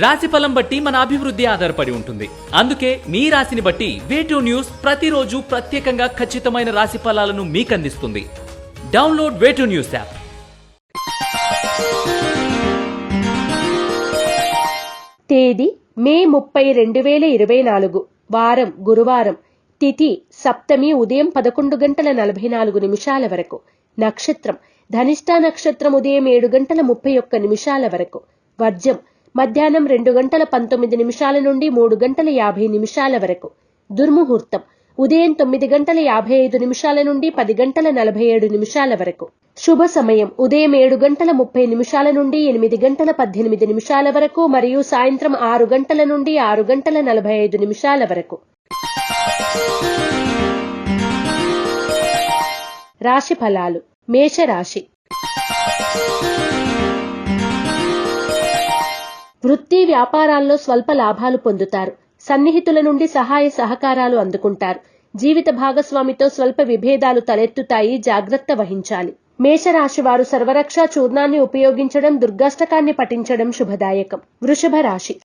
రాశి ఫలం బట్టి మన అభివృద్ధి ఆధారపడి ఉంటుంది. అందుకే మీ రాశిని బట్టి వేటూ న్యూస్ ప్రతిరోజు ప్రత్యేకంగా ఖచ్చితమైన రాశి ఫలాలను మీకు అందిస్తుంది డౌన్లోడ్ వేటూ న్యూస్ యాప్ తేదీ మే ముప్పై రెండు వేల ఇరవై నాలుగు. వారం గురువారం. తిథి సప్తమి ఉదయం పదకొండు గంటల నలభై నాలుగు నిమిషాల వరకు. నక్షత్రం. ధనిష్ట నక్షత్రం ఉదయం ఏడు గంటల ముప్పై ఒక్క నిమిషాల వరకు. వర్జం. మధ్యాహ్నం రెండు గంటల పంతొమ్మిది నిమిషాల నుండి మూడు గంటల యాభై నిమిషాల వరకు. దుర్ముహూర్తం. ఉదయం తొమ్మిది గంటల యాభై ఐదు నిమిషాల నుండి పది గంటల నలభై ఏడు నిమిషాల వరకు. శుభ సమయం. ఉదయం ఏడు గంటల ముప్పై నిమిషాల నుండి ఎనిమిది గంటల పద్దెనిమిది నిమిషాల వరకు మరియు సాయంత్రం ఆరు గంటల నుండి ఆరు గంటల నలభై ఐదు నిమిషాల వరకు. రాశి ఫలాలు. మేషరాశి. వృత్తి వ్యాపారాల్లో స్వల్ప లాభాలు పొందుతారు. సన్నిహితుల నుండి సహాయ సహకారాలు అందుకుంటారు. జీవిత భాగస్వామితో స్వల్ప విభేదాలు తలెత్తుతాయి జాగ్రత్త వహించాలి. మేషరాశి వారు సర్వరక్ష చూర్ణాన్ని ఉపయోగించడం దుర్గాష్టకాన్ని పఠించడం శుభదాయకం. వృషభ రాశి.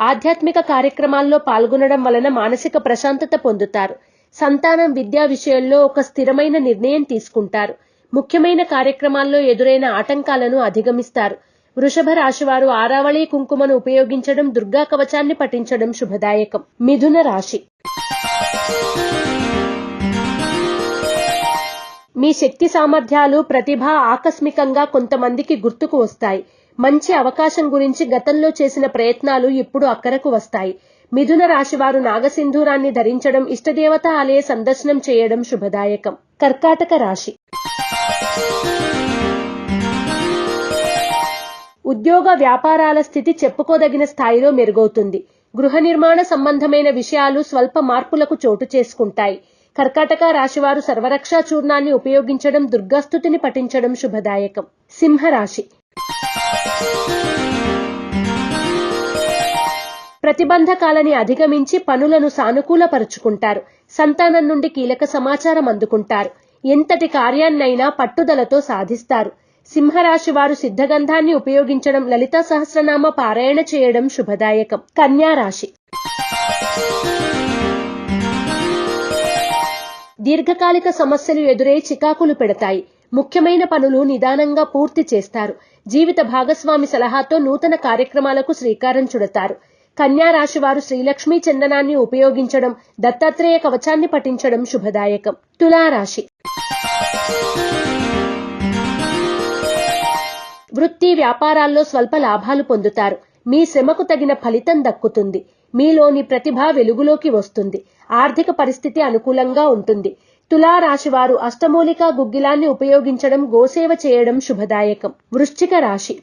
ఆధ్యాత్మిక కార్యక్రమాల్లో పాల్గొనడం వలన మానసిక ప్రశాంతత పొందుతారు. సంతానం విద్యా విషయంలో ఒక స్థిరమైన నిర్ణయం తీసుకుంటారు. ముఖ్యమైన కార్యక్రమాల్లో ఎదురైన ఆటంకాలను అధిగమిస్తారు. వృషభ రాశివారు ఆరావళి కుంకుమను ఉపయోగించడం దుర్గా కవచాన్ని పఠించడం శుభదాయకం. మిథున రాశి. మీ శక్తి సామర్థ్యాలు ప్రతిభ ఆకస్మికంగా కొంతమందికి గుర్తుకు వస్తాయి. మంచి అవకాశం గురించి గతంలో చేసిన ప్రయత్నాలు ఇప్పుడు అక్కరకు వస్తాయి. మిథున రాశివారు నాగసింధూరాన్ని ధరించడం ఇష్టదేవత ఆలయ సందర్శనం చేయడం శుభదాయకం. కర్కాటక రాశి. ఉద్యోగ వ్యాపారాల స్థితి చెప్పుకోదగిన స్థాయిలో మెరుగవుతుంది. గృహ నిర్మాణ సంబంధమైన విషయాలు స్వల్ప మార్పులకు చోటు చేసుకుంటాయి. కర్కాటక రాశివారు సర్వరక్షా చూర్ణాన్ని ఉపయోగించడం దుర్గాస్థుతిని పఠించడం శుభదాయకం. సింహరాశి. ప్రతిబంధకాలని అధిగమించి పనులను సానుకూలపరుచుకుంటారు. సంతానం నుండి కీలక సమాచారం అందుకుంటారు. ఎంతటి కార్యాన్నైనా పట్టుదలతో సాధిస్తారు. సింహరాశి వారు సిద్ధగంధాన్ని ఉపయోగించడం లలితా సహస్రనామ పారాయణ చేయడం శుభదాయకం. కన్యా రాశి. దీర్ఘకాలిక సమస్యలు ఎదురై చికాకులు పెడతాయి. ముఖ్యమైన పనులు నిదానంగా పూర్తి చేస్తారు. జీవిత భాగస్వామి సలహాతో నూతన కార్యక్రమాలకు శ్రీకారం చుడతారు. కన్యా రాశి వారు శ్రీలక్ష్మీ చందనాన్ని ఉపయోగించడం దత్తాత్రేయ కవచాన్ని పఠించడం శుభదాయకం. తులారాశి. వృత్తి వ్యాపారాల్లో స్వల్ప లాభాలు పొందుతారు. మీ శ్రమకు తగిన ఫలితం దక్కుతుంది. మీలోని ప్రతిభ వెలుగులోకి వస్తుంది. ఆర్థిక పరిస్థితి అనుకూలంగా ఉంటుంది. తులా రాశి వారు అష్టమూలిక గుగ్గిలాన్ని ఉపయోగించడం గోసేవ చేయడం శుభదాయకం. వృశ్చిక రాశి.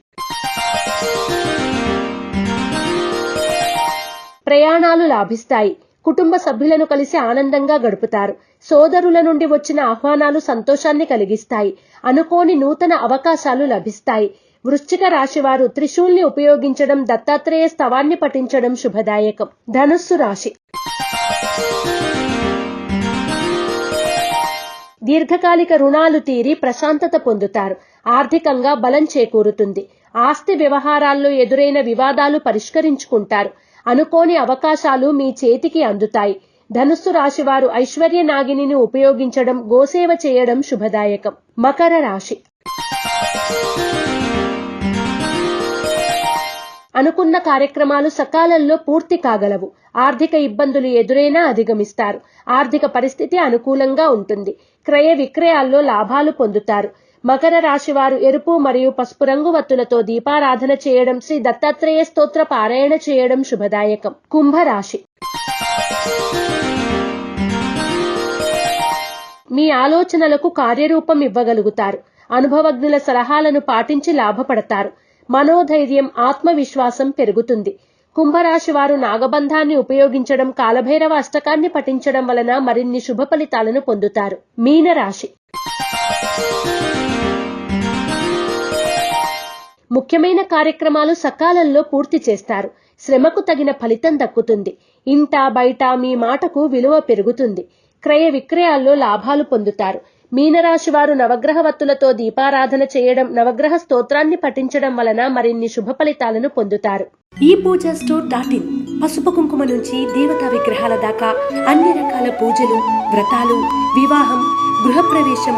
ప్రయాణాలు లాభిస్తాయి. కుటుంబ సభ్యులను కలిసి ఆనందంగా గడుపుతారు. సోదరుల నుండి వచ్చిన ఆహ్వానాలు సంతోషాన్ని కలిగిస్తాయి. అనుకోని నూతన అవకాశాలు లభిస్తాయి. వృశ్చిక రాశివారు త్రిశూల్ని ఉపయోగించడం దత్తాత్రేయ స్తవాన్ని పఠించడం శుభదాయకం. ధనుస్సు రాశి. దీర్ఘకాలిక రుణాలు తీరి ప్రశాంతత పొందుతారు. ఆర్థికంగా బలం చేకూరుతుంది. ఆస్తి వ్యవహారాల్లో ఎదురైన వివాదాలు పరిష్కరించుకుంటారు. అనుకోని అవకాశాలు మీ చేతికి అందుతాయి. ధనుస్సు రాశివారు ఐశ్వర్య నాగిని ఉపయోగించడం గోసేవ చేయడం శుభదాయకం. మకర రాశి. అనుకున్న కార్యక్రమాలు సకాలంలో పూర్తి కాగలవు. ఆర్థిక ఇబ్బందులు ఎదురైనా అధిగమిస్తారు. ఆర్థిక పరిస్థితి అనుకూలంగా ఉంటుంది. క్రయ విక్రయాల్లో లాభాలు పొందుతారు. మకర రాశి వారు ఎరుపు మరియు పసుపు రంగు వత్తులతో దీపారాధన చేయడం శ్రీ దత్తాత్రేయ స్తోత్ర పారాయణ చేయడం శుభదాయకం. కుంభరాశి. మీ ఆలోచనలకు కార్యరూపం ఇవ్వగలుగుతారు. అనుభవజ్ఞుల సలహాలను పాటించి లాభపడతారు. మనోధైర్యం ఆత్మవిశ్వాసం పెరుగుతుంది. కుంభరాశి వారు నాగబంధాన్ని ఉపయోగించడం కాలభైరవ అష్టకాన్ని పఠించడం వలన మరిన్ని శుభ ఫలితాలను పొందుతారు. మీనరాశి. ముఖ్యమైన కార్యక్రమాలు సకాలంలో పూర్తి చేస్తారు. శ్రమకు తగిన ఫలితం దక్కుతుంది. ఇంట బయట మీ మాటకు విలువ పెరుగుతుంది. క్రయ విక్రయాల్లో లాభాలు పొందుతారు. మీనరాశి వారు నవగ్రహ వత్తులతో దీపారాధన చేయడం నవగ్రహ స్తోత్రాన్ని పఠించడం వలన మరిన్ని శుభ ఫలితాలను పొందుతారు. ఈ పూజ స్టోర్ డాట్ ఇన్ పసుపు కుంకుమ నుంచి దేవతా విగ్రహాల దాకా అన్ని రకాల పూజలు వ్రతాలు వివాహం గృహప్రవేశం